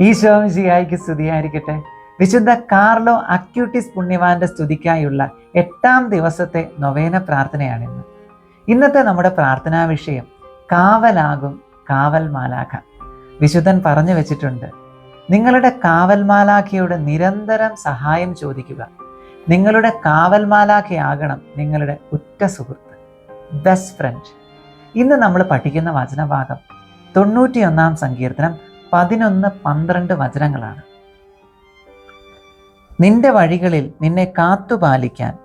ഈശോ മിശിഹായിക്ക് സ്തുതിയായിരിക്കട്ടെ. വിശുദ്ധ കാർലോ അക്യൂട്ടിസ് പുണ്യവാന്റെ സ്തുതിക്കായുള്ള എട്ടാം ദിവസത്തെ നൊവേന പ്രാർത്ഥനയാണിന്ന്. ഇന്നത്തെ നമ്മുടെ പ്രാർത്ഥനാ വിഷയം കാവലാകും കാവൽമാലാഖ. വിശുദ്ധൻ പറഞ്ഞു വെച്ചിട്ടുണ്ട് നിങ്ങളുടെ കാവൽമാലാഖയുടെ നിരന്തരം സഹായം ചോദിക്കുക. നിങ്ങളുടെ കാവൽമാലാഖയാകണം നിങ്ങളുടെ ഉറ്റ സുഹൃത്ത്. ബെസ്റ്റ് ഫ്രണ്ട് ഇന്ന് നമ്മൾ പഠിക്കുന്ന വചനഭാഗം തൊണ്ണൂറ്റിയൊന്നാം സങ്കീർത്തനം പതിനൊന്ന് പന്ത്രണ്ട് വചനങ്ങളാണ്. നിന്റെ വഴികളിൽ നിന്നെ കാത്തുപാലിക്കാൻ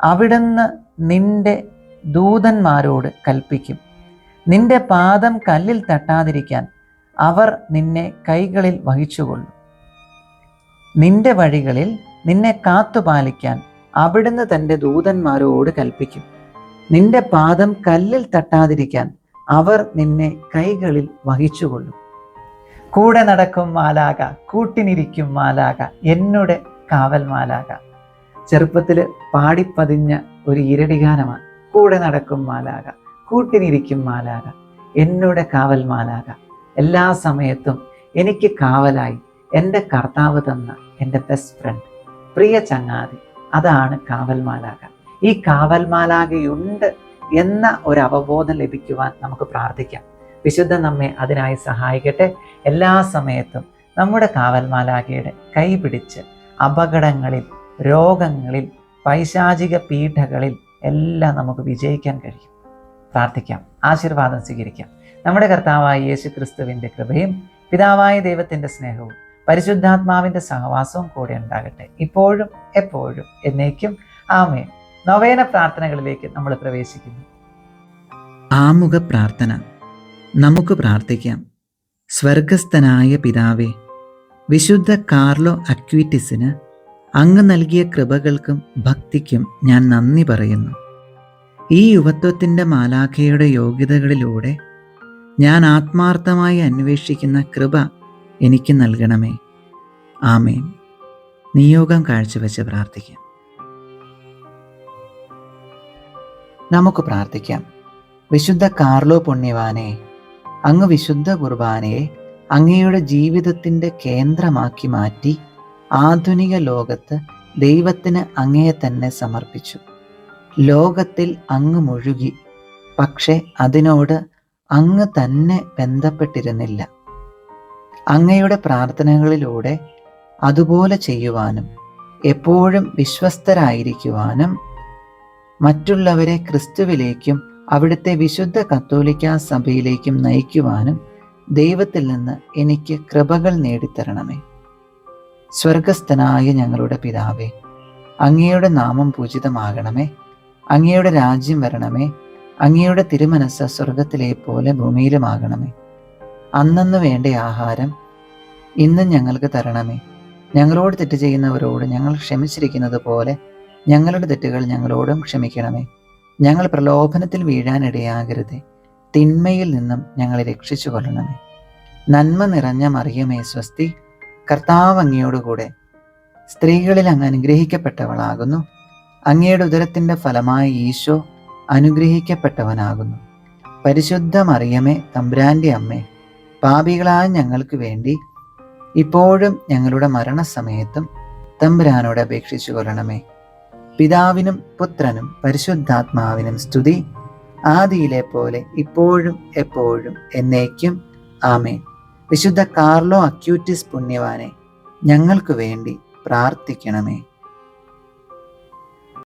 അവിടുന്ന് നിന്റെ ദൂതന്മാരോട് കൽപ്പിക്കും. നിന്റെ പാദം കല്ലിൽ തട്ടാതിരിക്കാൻ അവർ നിന്നെ കൈകളിൽ വഹിച്ചുകൊള്ളും. നിന്റെ വഴികളിൽ നിന്നെ കാത്തുപാലിക്കാൻ അവിടുന്ന് തന്റെ ദൂതന്മാരോട് കൽപ്പിക്കും. നിന്റെ പാദം കല്ലിൽ തട്ടാതിരിക്കാൻ അവർ നിന്നെ കൈകളിൽ വഹിച്ചുകൊള്ളും. കൂടെ നടക്കും മാലാക കൂട്ടിനിരിക്കും മാലാക എന്നുടെ കാവൽ മാലാക ചെറുപ്പത്തിൽ പാടിപ്പതിഞ്ഞ ഒരു ഇരടിഗാനമാണ് കൂടെ നടക്കും മാലാക കൂട്ടിനിരിക്കും മാലാക എന്നുടെ കാവൽ മാലാക എല്ലാ സമയത്തും എനിക്ക് കാവലായി എന്റെ കർത്താവ് തന്ന എന്റെ ബെസ്റ്റ് ഫ്രണ്ട് പ്രിയ ചങ്ങാതി അതാണ് കാവൽമാലാക ഈ കാവൽമാലാകയുണ്ട് എന്ന ഒരു അവബോധം ലഭിക്കുവാൻ നമുക്ക് പ്രാർത്ഥിക്കാം. വിശുദ്ധ നമ്മെ അതിനായി സഹായിക്കട്ടെ. എല്ലാ സമയത്തും നമ്മുടെ കാവൽമാലാകയുടെ കൈപിടിച്ച് അപകടങ്ങളിൽ രോഗങ്ങളിൽ പൈശാചിക പീഠകളിൽ എല്ലാം നമുക്ക് വിജയിക്കാൻ കഴിയും. പ്രാർത്ഥിക്കാം. ആശീർവാദം സ്വീകരിക്കാം. നമ്മുടെ കർത്താവായ യേശു ക്രിസ്തുവിന്റെ കൃപയും പിതാവായ ദൈവത്തിന്റെ സ്നേഹവും പരിശുദ്ധാത്മാവിന്റെ സഹവാസവും കൂടെ ഉണ്ടാകട്ടെ. ഇപ്പോഴും എപ്പോഴും എന്നേക്കും ആമേ നവേന പ്രാർത്ഥനകളിലേക്ക് നമ്മൾ പ്രവേശിക്കുന്നു. ആമുഖ പ്രാർത്ഥന. നമുക്ക് പ്രാർത്ഥിക്കാം. സ്വർഗസ്ഥനായ പിതാവേ വിശുദ്ധ കാർലോ അക്വിറ്റിസിന് അങ്ങ് നൽകിയ കൃപകൾക്കും ഭക്തിക്കും ഞാൻ നന്ദി പറയുന്നു. ഈ യുവത്വത്തിന്റെ മാലാഖയുടെ യോഗ്യതകളിലൂടെ ഞാൻ ആത്മാർത്ഥമായി അന്വേഷിക്കുന്ന കൃപ എനിക്ക് നൽകണമേ. ആമേൻ. നിയോഗം കാഴ്ചവെച്ച് പ്രാർത്ഥിക്കാം. നമുക്ക് പ്രാർത്ഥിക്കാം. വിശുദ്ധ കാർലോ പുണ്യവാനെ അങ്ങ് വിശുദ്ധ കുർബാനയെ അങ്ങയുടെ ജീവിതത്തിന്റെ കേന്ദ്രമാക്കി മാറ്റി ആധുനിക ലോകത്ത് ദൈവത്തിന് അങ്ങയെ തന്നെ സമർപ്പിച്ചു. ലോകത്തിൽ അങ്ങ് മുഴുകി പക്ഷെ അതിനോട് അങ്ങ് തന്നെ ബന്ധപ്പെട്ടിരുന്നില്ല. അങ്ങയുടെ പ്രാർത്ഥനകളിലൂടെ അതുപോലെ ചെയ്യുവാനും എപ്പോഴും വിശ്വസ്തരായിരിക്കുവാനും മറ്റുള്ളവരെ ക്രിസ്തുവിലേക്കും അവിടുത്തെ വിശുദ്ധ കത്തോലിക്ക സഭയിലേക്കും നയിക്കുവാനും ദൈവത്തിൽ നിന്ന് എനിക്ക് കൃപകൾ നേടിത്തരണമേ. സ്വർഗസ്ഥനായ ഞങ്ങളുടെ പിതാവേ അങ്ങയുടെ നാമം പൂജിതമാകണമേ. അങ്ങയുടെ രാജ്യം വരണമേ. അങ്ങയുടെ തിരുമനസ് സ്വർഗത്തിലെ പോലെ ഭൂമിയിലുമാകണമേ. അന്നന്ന് വേണ്ട ആഹാരം ഇന്നും ഞങ്ങൾക്ക് തരണമേ. ഞങ്ങളോട് തെറ്റ് ചെയ്യുന്നവരോട് ഞങ്ങൾ ക്ഷമിച്ചിരിക്കുന്നത് പോലെ ഞങ്ങളുടെ തെറ്റുകൾ ഞങ്ങളോടും ക്ഷമിക്കണമേ. ഞങ്ങൾ പ്രലോഭനത്തിൽ വീഴാനിടയാകരുതേ. തിന്മയിൽ നിന്നും ഞങ്ങളെ രക്ഷിച്ചു കൊള്ളണമേ നന്മ നിറഞ്ഞ മറിയമേ സ്വസ്തി. കർത്താവ് അങ്ങയോടുകൂടെ സ്ത്രീകളിൽ അങ്ങ് അനുഗ്രഹിക്കപ്പെട്ടവളാകുന്നു. അങ്ങയുടെ ഉദരത്തിന്റെ ഫലമായി ഈശോ അനുഗ്രഹിക്കപ്പെട്ടവനാകുന്നു. പരിശുദ്ധ മറിയമേ തമ്പ്രാന്റെ അമ്മേ പാപികളായ ഞങ്ങൾക്ക് വേണ്ടി ഇപ്പോഴും ഞങ്ങളുടെ മരണസമയത്തും തമ്പുരാനോട് അപേക്ഷിച്ചു കൊള്ളണമേ. പിതാവിനും പുത്രനും പരിശുദ്ധാത്മാവിനും സ്തുതി. ആദിയിലെ പോലെ ഇപ്പോഴും എപ്പോഴും എന്നേക്കും. ആമേ വിശുദ്ധ കാർലോ അക്യൂറ്റിസ് പുണ്യവാനെ ഞങ്ങൾക്ക് വേണ്ടി പ്രാർത്ഥിക്കണമേ.